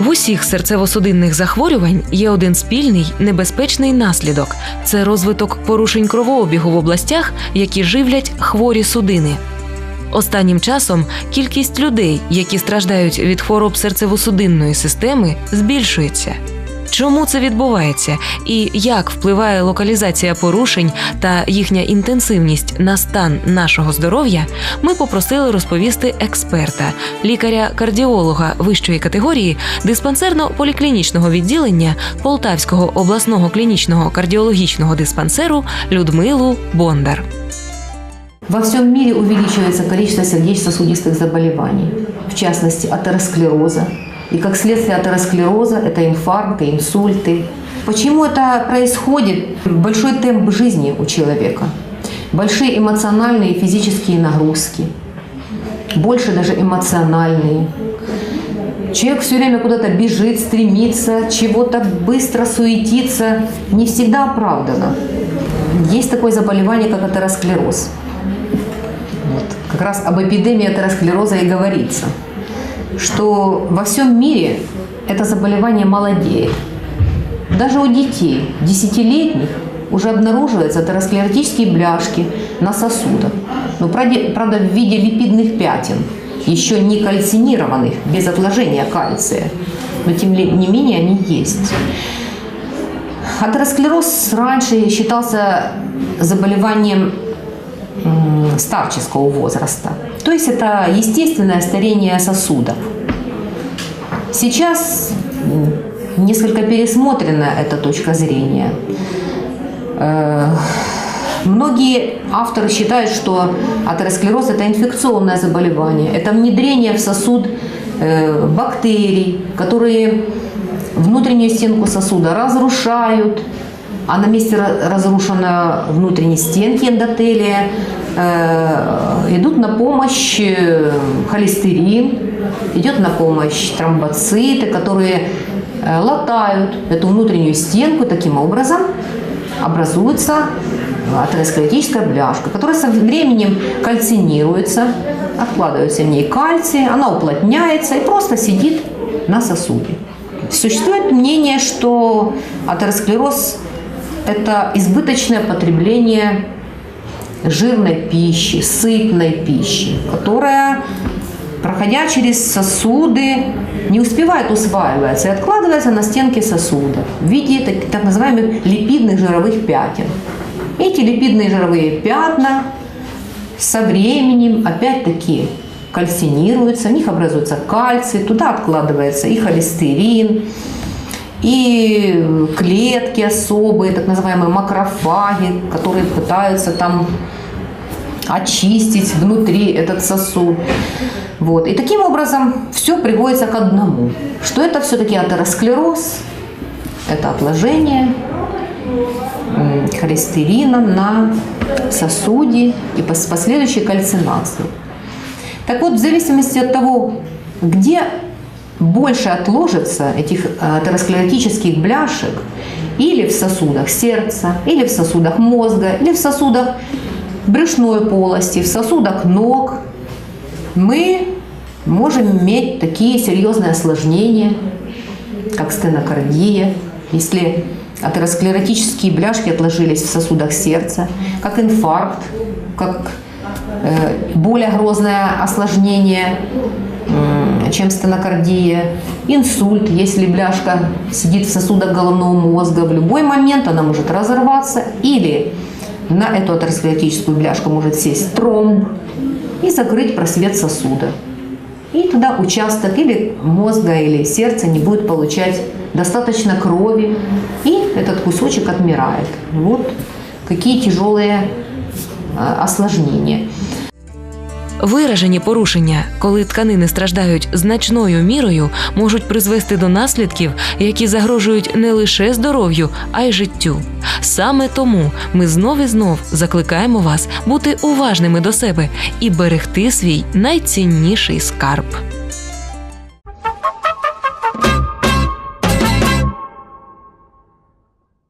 В усіх серцево-судинних захворювань є один спільний небезпечний наслідок це розвиток порушень кровообігу в областях, які живлять хворі судини. Останнім часом кількість людей, які страждають від хвороб серцево-судинної системи, збільшується. Чому це відбувається і як впливає локалізація порушень та їхня інтенсивність на стан нашого здоров'я, ми попросили розповісти експерта, лікаря-кардіолога вищої категорії диспансерно-поліклінічного відділення Полтавського обласного клінічного кардіологічного диспансеру Людмилу Бондар. Во всем мире увеличивается количество сердечно-сосудистых заболеваний, в частности атеросклероза. И как следствие атеросклероза это инфаркты, инсульты. Почему это происходит? Большой темп жизни у человека, большие эмоциональные и физические нагрузки, больше даже эмоциональные. Человек все время куда-то бежит, стремится, чего-то быстро суетится. Не всегда оправдано. Есть такое заболевание, как атеросклероз. Вот. Как раз об эпидемии атеросклероза и говорится, что во всем мире это заболевание молодеет. Даже у детей, десятилетних, уже обнаруживаются атеросклеротические бляшки на сосудах. Но, правда, правда, в виде липидных пятен, еще не кальцинированных, без отложения кальция. Но, тем не менее, они есть. Атеросклероз раньше считался заболеванием старческого возраста. То есть это естественное старение сосудов. Сейчас несколько пересмотрена эта точка зрения. Э, Многие авторы считают, что атеросклероз – это инфекционное заболевание, это внедрение в сосуд э, бактерий, которые внутреннюю стенку сосуда разрушают, а на месте ра- разрушенной внутренней стенки эндотелия э, идут на помощь э, холестерин, идет на помощь тромбоциты, которые э, латают эту внутреннюю стенку таким образом образуется атеросклеротическая бляшка, которая со временем кальцинируется, откладывается в ней кальций, она уплотняется и просто сидит на сосуде. Существует мнение, что атеросклероз – это избыточное потребление жирной пищи, сытной пищи, которая, проходя через сосуды, не успевает усваиваться и откладывается на стенке сосуда в виде так, так называемых липидных жировых пятен. Эти липидные жировые пятна со временем опять-таки кальцинируются, в них образуется кальций, туда откладывается и холестерин, и клетки особые, так называемые макрофаги, которые пытаются там очистить внутри этот сосуд. Вот. И таким образом все приводится к одному, что это все-таки атеросклероз, это отложение холестерина на сосуде и пос- последующей кальцинации. Так вот, в зависимости от того, где больше отложится этих э, атеросклеротических бляшек, или в сосудах сердца, или в сосудах мозга, или в сосудах брюшной полости, в сосудах ног, мы можем иметь такие серьезные осложнения, как стенокардия, если атеросклеротические бляшки отложились в сосудах сердца, как инфаркт, как э, более грозное осложнение, чем стенокардия, инсульт, если бляшка сидит в сосудах головного мозга, в любой момент она может разорваться или на эту атеросклеротическую бляшку может сесть тромб и закрыть просвет сосуда. И туда участок или мозга, или сердца не будет получать достаточно крови, и этот кусочек отмирает. Вот какие тяжелые э, осложнения. Виражені порушення, коли тканини страждають значною мірою, можуть призвести до наслідків, які загрожують не лише здоров'ю, а й життю. Саме тому ми знов і знов закликаємо вас бути уважними до себе і берегти свій найцінніший скарб.